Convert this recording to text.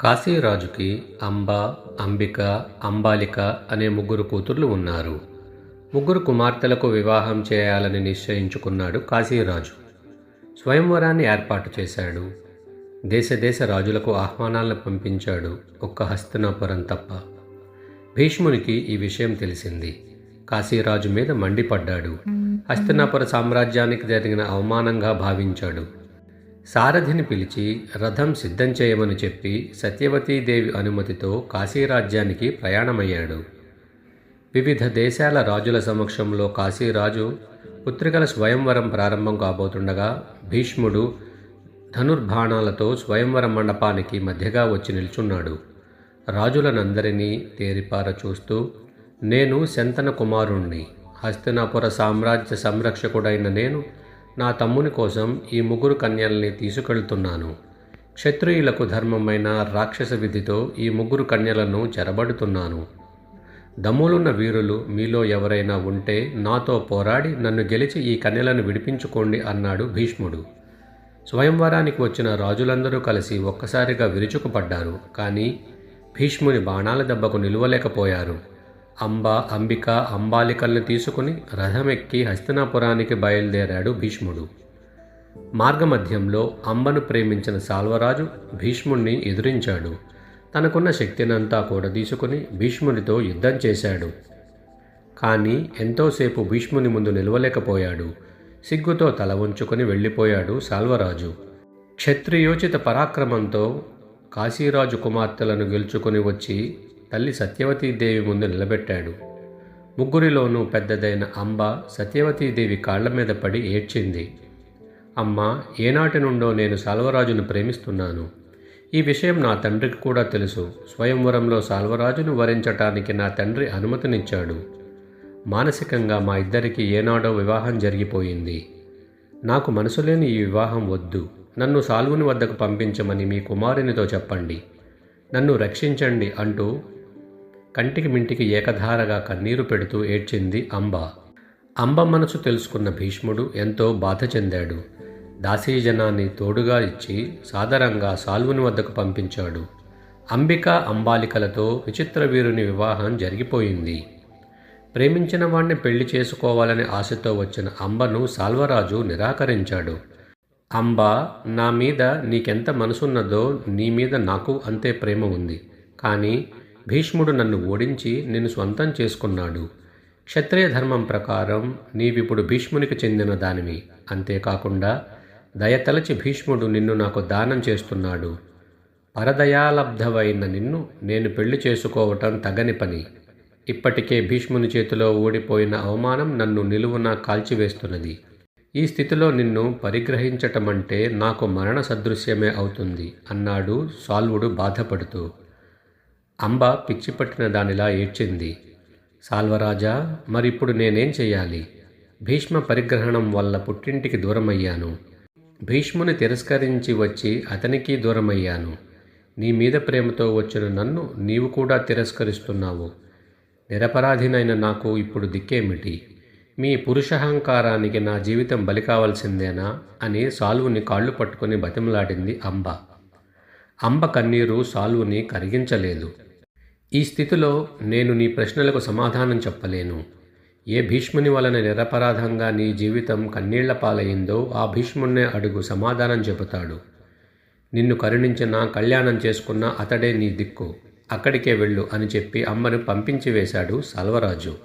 కాశీరాజుకి అంబ అంబిక అంబాలిక అనే ముగ్గురు కూతుర్లు ఉన్నారు. ముగ్గురు కుమార్తెలకు వివాహం చేయాలని నిశ్చయించుకున్నాడు కాశీరాజు. స్వయంవరాన్ని ఏర్పాటు చేశాడు. దేశ దేశ రాజులకు ఆహ్వానాలను పంపించాడు ఒక్క హస్తినాపురం తప్ప. భీష్మునికి ఈ విషయం తెలిసింది. కాశీరాజు మీద మండిపడ్డాడు. హస్తినాపుర సామ్రాజ్యానికి జరిగిన అవమానంగా భావించాడు. సారథిని పిలిచి రథం సిద్ధం చేయమని చెప్పి సత్యవతీదేవి అనుమతితో కాశీరాజ్యానికి ప్రయాణమయ్యాడు. వివిధ దేశాల రాజుల సమక్షంలో కాశీరాజు పుత్రికల స్వయంవరం ప్రారంభం కాబోతుండగా భీష్ముడు ధనుర్బాణాలతో స్వయంవర మండపానికి మధ్యగా వచ్చి నిల్చున్నాడు. రాజులనందరినీ తేరిపార చూస్తూ నేను శంతన కుమారుణ్ణి. హస్తినాపుర సామ్రాజ్య సంరక్షకుడైన నేను నా తమ్ముని కోసం ఈ ముగ్గురు కన్యల్ని తీసుకెళ్తున్నాను. క్షత్రియులకు ధర్మమైన రాక్షస విధితో ఈ ముగ్గురు కన్యలను చెరబడుతున్నాను దమ్ములున్న వీరులు మీలో ఎవరైనా ఉంటే నాతో పోరాడి నన్ను గెలిచి ఈ కన్యలను విడిపించుకోండి అన్నాడు భీష్ముడు. స్వయంవరానికి వచ్చిన రాజులందరూ కలిసి ఒక్కసారిగా విరుచుకుపడ్డారు. కానీ భీష్ముని బాణాల దెబ్బకు నిలువలేకపోయారు. అంబ అంబిక అంబాలికల్ని తీసుకుని రథమెక్కి హస్తినాపురానికి బయలుదేరాడు భీష్ముడు. మార్గమధ్యంలో అంబను ప్రేమించిన సాల్వరాజు భీష్ముణ్ణి ఎదురించాడు. తనకున్న శక్తినంతా కూడా తీసుకుని భీష్మునితో యుద్ధం చేశాడు. కానీ ఎంతోసేపు భీష్ముని ముందు నిలవలేకపోయాడు. సిగ్గుతో తల ఉంచుకొని వెళ్ళిపోయాడు సాల్వరాజు. క్షత్రియోచిత పరాక్రమంతో కాశీరాజు కుమార్తెలను గెలుచుకొని వచ్చి తల్లి సత్యవతీదేవి ముందు నిలబెట్టాడు. ముగ్గురిలోనూ పెద్దదైన అంబ సత్యవతీదేవి కాళ్ళ మీద పడి ఏడ్చింది. అమ్మ ఏనాటి నుండో నేను సాల్వరాజును ప్రేమిస్తున్నాను. ఈ విషయం నా తండ్రికి కూడా తెలుసు. స్వయంవరంలో సాల్వరాజును వరించటానికి నా తండ్రి అనుమతినిచ్చాడు. మానసికంగా మా ఇద్దరికి ఏనాడో వివాహం జరిగిపోయింది. నాకు మనసు లేని ఈ వివాహం వద్దు. నన్ను సాల్వుని వద్దకు పంపించమని మీ కుమారునితో చెప్పండి. నన్ను రక్షించండి అంటూ కంటికి మింటికి ఏకధారగా కన్నీరు పెడుతూ ఏడ్చింది అంబ. అంబ మనసు తెలుసుకున్న భీష్ముడు ఎంతో బాధ చెందాడు. దాసీజనాన్ని తోడుగా ఇచ్చి సాదరంగా సాల్వుని వద్దకు పంపించాడు. అంబిక అంబాలికలతో విచిత్ర వీరుని వివాహం జరిగిపోయింది. ప్రేమించిన వాణ్ణి పెళ్ళి చేసుకోవాలనే ఆశతో వచ్చిన అంబను సాల్వరాజు నిరాకరించాడు. అంబ నా మీద నీకెంత మనసున్నదో నీ మీద నాకు అంతే ప్రేమ ఉంది. కానీ భీష్ముడు నన్ను ఓడించి నిన్ను స్వంతం చేసుకున్నాడు. క్షత్రియ ధర్మం ప్రకారం నీవిప్పుడు భీష్మునికి చెందిన దానివి. అంతేకాకుండా దయతలచి భీష్ముడు నిన్ను నాకు దానం చేస్తున్నాడు. పరదయాలబ్ధవైన నిన్ను నేను పెళ్ళి చేసుకోవటం తగని పని. ఇప్పటికే భీష్ముని చేతిలో ఓడిపోయిన అవమానం నన్ను నిలువున కాల్చివేస్తున్నది. ఈ స్థితిలో నిన్ను పరిగ్రహించటమంటే నాకు మరణ సదృశ్యమే అవుతుంది అన్నాడు సాల్వుడు బాధపడుతూ. అంబ పిచ్చిపట్టిన దానిలా ఏడ్చింది. సాల్వరాజా మరిప్పుడు నేనేం చెయ్యాలి? భీష్మ పరిగ్రహణం వల్ల పుట్టింటికి దూరమయ్యాను. భీష్ముని తిరస్కరించి వచ్చి అతనికి దూరమయ్యాను. నీ మీద ప్రేమతో వచ్చిన నన్ను నీవు కూడా తిరస్కరిస్తున్నావు. నిరపరాధినైన నాకు ఇప్పుడు దిక్కేమిటి? మీ పురుషహంకారానికి నా జీవితం బలి కావాల్సిందేనా? అని సాల్వుని కాళ్ళు పట్టుకుని బతిమలాడింది అంబ. అంబ కన్నీరు సాల్వుని కరిగించలేదు. ఈ స్థితిలో నేను నీ ప్రశ్నలకు సమాధానం చెప్పలేను. ఏ భీష్ముని వలన నిరపరాధంగా నీ జీవితం కన్నీళ్ళ పాలైందో ఆ భీష్మున్నే అడుగు సమాధానం చెబుతాడు. నిన్ను కరుణించిన కళ్యాణం చేసుకున్న అతడే నీ దిక్కు. అక్కడికే వెళ్ళు అని చెప్పి అమ్మను పంపించి వేశాడు సల్వరాజు.